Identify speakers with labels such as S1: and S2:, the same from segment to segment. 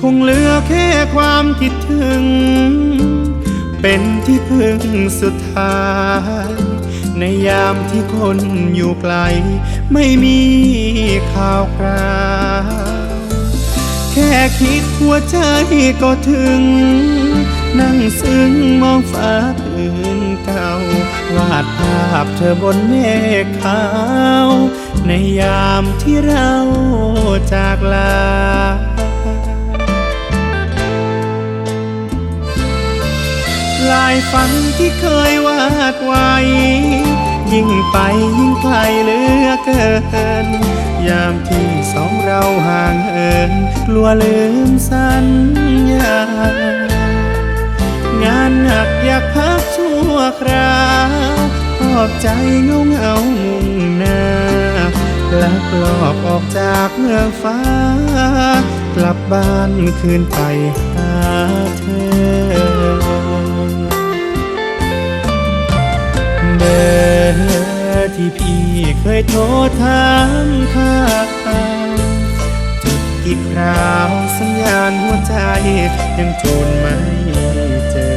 S1: คงเหลือแค่ความคิดถึง เป็นที่พึ่งสุดท้าย ในยามที่คนอยู่ไกล ไม่มีข่าวคราวแค่คิดหัวใจก็ถึง นั่งซึ้งมองฟ้าคืนเก่าวาดภาพเธอบนเมฆขาว ในยามที่เราจากลาายฝันที่เคยวาดไว้ ยิ่งไปยิ่งไกลเหลือเกิน ยามที่สองเราห่างเหินกลัวลืมสัญญางานหนักอยากพักชั่วคราวขอบใจเงาเงามุ่งหน้าลักลอบออกจากเมืองฟ้า กลับบ้านคืนไปหาเธอ ที่พี่เคยโทรถามค่าจุดกี่คราวสัญญาณหัวใจยังจูนไม่เจอ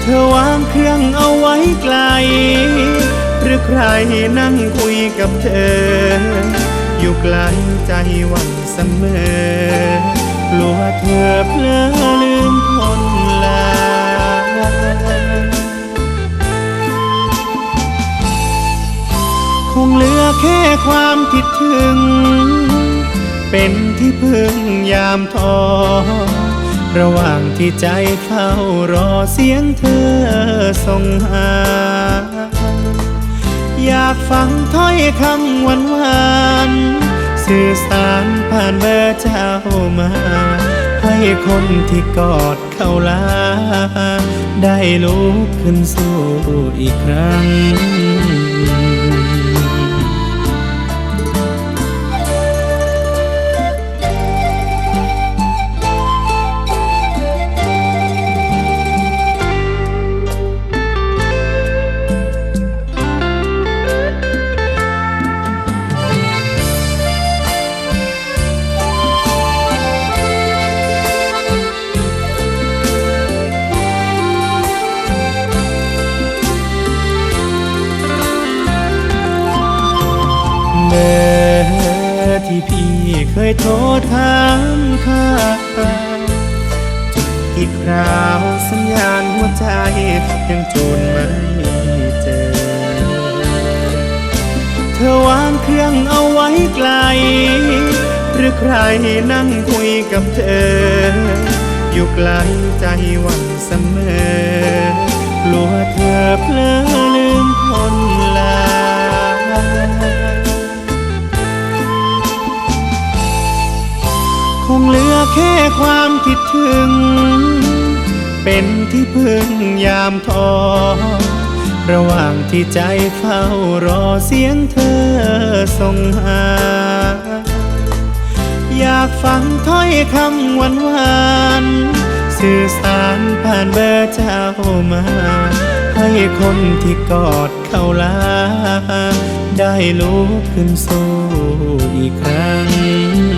S1: เธอวางเครื่องเอาไว้ไกล หรือใครนั่งคุยกับเธอ อยู่ไกลใจหวันเสมอ งเหลือแค่ความคิดถึง เป็นที่พึ่งยามท้อระหว่างที่ใจเฝ้ารอเสียงเธอส่งหา อยากฟังถ้อยคำหวานหวานๆสื่อสารผ่านเบอร์เจ้ามา ให้คนที่กอดเขาลา ได้ลุกขึ้นสู้อีกครั้ง ที่พี่เคยโทรถามค่าจุดกี่คราวสัญญาณหัวใจยังจูนไม่เจอ เธอวางเครื่องเอาไว้ไกล หรือใครนั่งคุยกับเธอ อยู่ไกลใจหวั่นเสมอกลัวเธอเพลอลืมคนลา แค่ความคิดถึง เป็นที่พึ่งยามท้อระหว่างที่ใจเฝ้ารอเสียงเธอส่งหา อยากฟังถ้อยคำหวานหวานๆสื่อสารผ่านเบอร์เจ้ามา ให้คนที่กอดเขาลา ได้ลุกขึ้นสู้อีกครั้ง